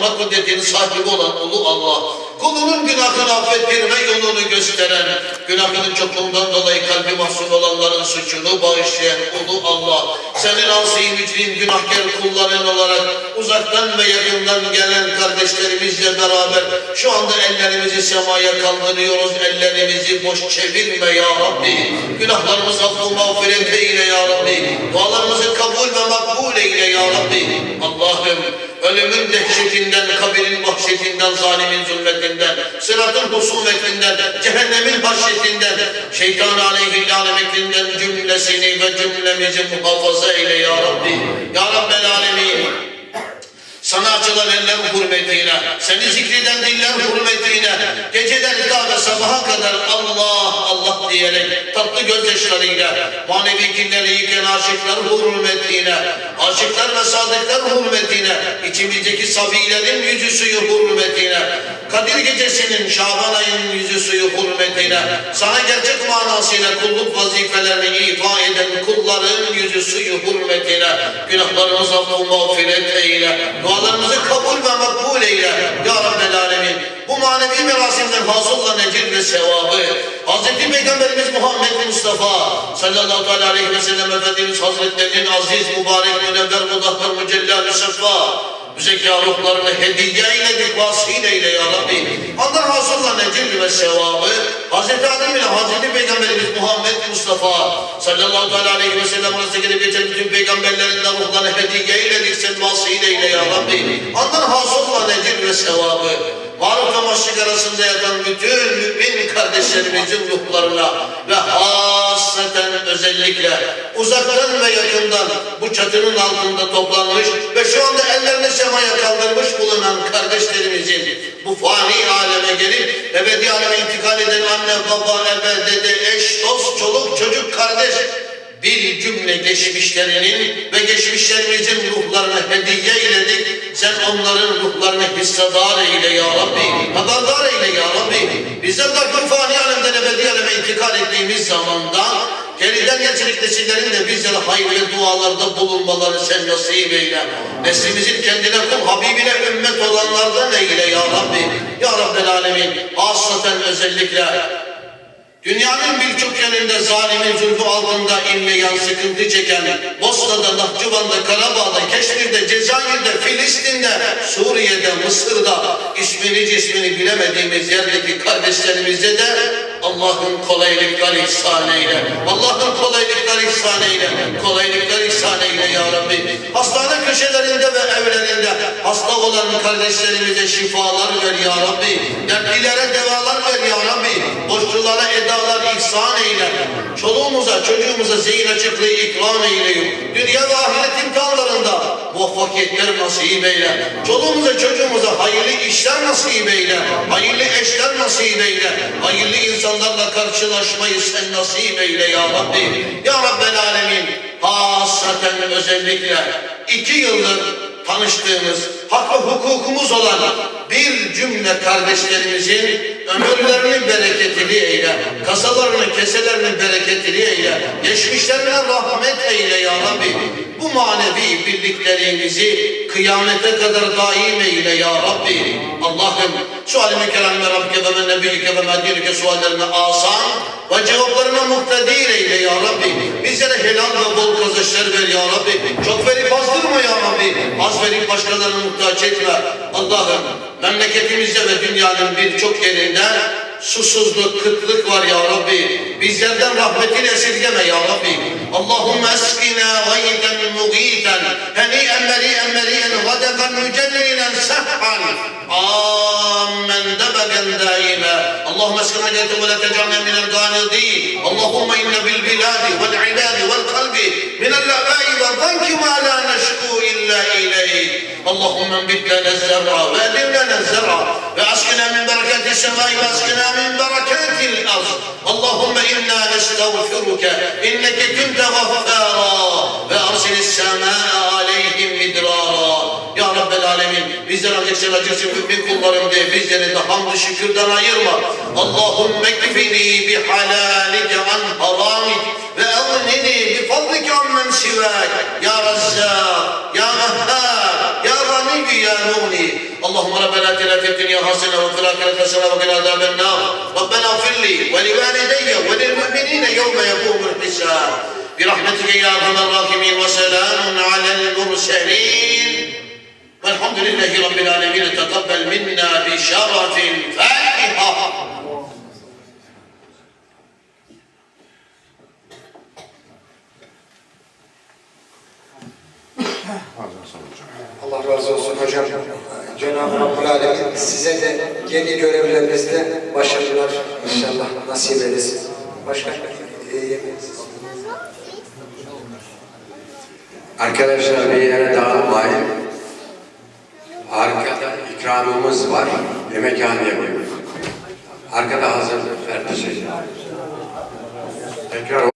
anlama kudretinin sahibi olan ulu Allah, kulunun günahını affettirme yolunu gösteren, günahının çokluğundan dolayı kalbi mahzun olanların suçunu bağışlayan ulu Allah, senin asi mücrim günahkar kulların olarak uzaktan ve yakından gelen kardeşlerimizle beraber şu anda ellerimizi semaya kaldırıyoruz, ellerimizi boş çevirme ya Rabbi. Günahlarımızı affı mağfiret eyle ya Rabbi. Dualarımızı ölümün dehşetinden, kabirin vahşetinden, zalimin zulmetinden, sıratın husumetinden, cehennemin haşyetinden, şeytan aleyhi alemetinden cümlesini ve cümlemizi muhafaza eyle ya Rabbi. Ya alemin. Sana açılan eller hürmetine, seni zikreden diller hürmetine, geceden ta sabaha kadar Allah Allah diyerek tatlı gözyaşlarıyla manevi kinleri yıkan aşıklar hürmetine, aşıklar ve sadıklar hürmetine, içimizdeki sabilerin yüzü suyu hürmetine, Kadir gecesinin Şaban ayının yüzü suyu hürmetine, sana gerçek manasıyla kulluk vazifelerini ifa eden kulların yüzü suyu hürmetine, günahlarımızı affı mağfiret eyle, dualarımızı kabul ve makbul eyle. Ya Rabbel Alemin, bu manevi merasimden hasılla necir ve sevabı, Hz. Peygamberimiz Muhammed Mustafa sallallahu aleyhi ve sellem Efendimiz Hazretlerinin aziz, mübarek, münevver, mudahhar, mücellal-i sefa, müzekka ruhlarını hediye eyledik, vasil eyle ya Rabbi. Ondan hasılla necir ve sevabı, Hz. Adem ile Hz. Peygamberimiz Muhammed Mustafa sallallahu aleyhi ve sellem arasında gelip geçen bütün peygamberlerin de ruhlarını hediye eyledik, sen vasil eyle ya Rabbi. Ondan hasılla necir ve sevabı, Varlık ve maçlık arasında yatan bütün mümin kardeşlerimizin ruhlarına ve hasaten özellikle uzaktan ve yakından bu çatının altında toplanmış ve şu anda ellerini semaya kaldırmış bulunan kardeşlerimizin bu fani aleme gelip ebedi aleme intikal eden anne, baba, ebe, dede, eş, dost, çoluk, çocuk, kardeş bir cümle geçmişlerinin ve geçmişlerimizin eyledik. Sen onların ruhlarını hissedar eyle ya Rabbi. Haberdar eyle ya Rabbi. Bizler de bu fani alemden ebedi aleme intikal ettiğimiz zamanda geriden geçecek nesillerin de bizlere hayır ve dualarda bulunmaları sen nasip eyle. Neslimizin kendine kul, Habibine ümmet olanlardan eyle ya Rabbi. Ya Rabbel Alemin. Hasaten özellikle Dünyanın birçok yerinde zalimin zulmü altında inleyen, sıkıntı çeken, Bosna'da, Nahçıvan'da, Karabağ'da, Keşmir'de, Cezayir'de, Filistin'de, Suriye'de, Mısır'da ismini cismini bilemediğimiz yerdeki kardeşlerimize de Allah'ın kolaylıklar ihsan eyle. Allah'ın kolaylıklar ihsan eyle. Kolaylıklar ihsan eyle ya Rabbi. Köşelerinde ve evlerinde hasta olan kardeşlerimize şifalar ver ya Rabbi. Dertlilere devalar ver ya Rabbi. Borçlulara edalar ihsan eyle. Çoluğumuza, çocuğumuza zihin açıklığı ikram eyle. Dünya ve ahiret imtihanlarında muvaffakiyetler nasip eyle. Çoluğumuza, çocuğumuza hayırlı işler nasip eyle. Hayırlı eşler nasip eyle. Hayırlı insanlarla karşılaşmayı sen nasip eyle ya Rabbi. Ya Rabbel Alemin. Hasaten özellikle iki yıldır tanıştığımız, hak hukukumuz olan bir cümle kardeşlerimizin ömürlerini bereketli eyle, kasalarını, keselerini bereketli eyle, geçmişlerine rahmet eyle ya Rabbi. Bu manevi birliklerimizi kıyamete kadar daim eyle ya Rabbi. Allah'ım şu alemi kelamine Rabbike ve nebiyyike ve medyenike suallerine asan ve cevaplarına muhtedir Rabbi. Bizlere helal ve bol kazançlar ver ya Rabbi. Çok verip azdırma ya Rabbi. Az verip başkalarına muhtaç etme. Allah'ım memleketimizde ve dünyanın birçok yerinde susuzluk, kıtlık var ya Rabbi. Bizlerden rahmetini esirgeme ya Rabbi. Allahümme eskina gayden mugiten, heniyen meriyen meriyen, gadefen mücellinen sehhan, amen debegen daime. Allahümme eskina gayden ve la tecalne minel ganidin. Allahümme inne bil lafai ve zanki ma la neşku illa ileyh. اللهم انبت لنا الزرع وادم لنا الزرع واسقنا من بركات السماء واسقنا من بركات الارض اللهم انا نستغفرك انك كنت غفارا وارسل السماء عليهم مدرارا Ya Rabbel Alemin bizden ancak sen acırsın mümin kullarım diye bizleri de hamd şükürden ayırma. Allahümme kfini bi halalike an haramik ve evnini فضلك عمن سواك يا رزاق يا غفار يا غني يا نوني اللهم ربنا اتنا في الدنيا حسنة وفي الآخرة حسنة وقنا عذاب النار. ربنا اغفر لي ولوالدي وللمؤمنين يوم يقوم الحساب. برحمتك يا أرحم الراحمين وسلام على المرسلين. والحمد لله رب العالمين تقبل منا بشرف فاتحه Allah razı olsun hocam. Cenab-ı Rabbül Alemin size de yeni görevlerinizde başarılar inşallah nasip eylesin. Başka e, Arkadaşlar bir yere dağılmayın. Arkada ikramımız var. Yemekhane yapıyoruz. Arkada hazır. Tekrar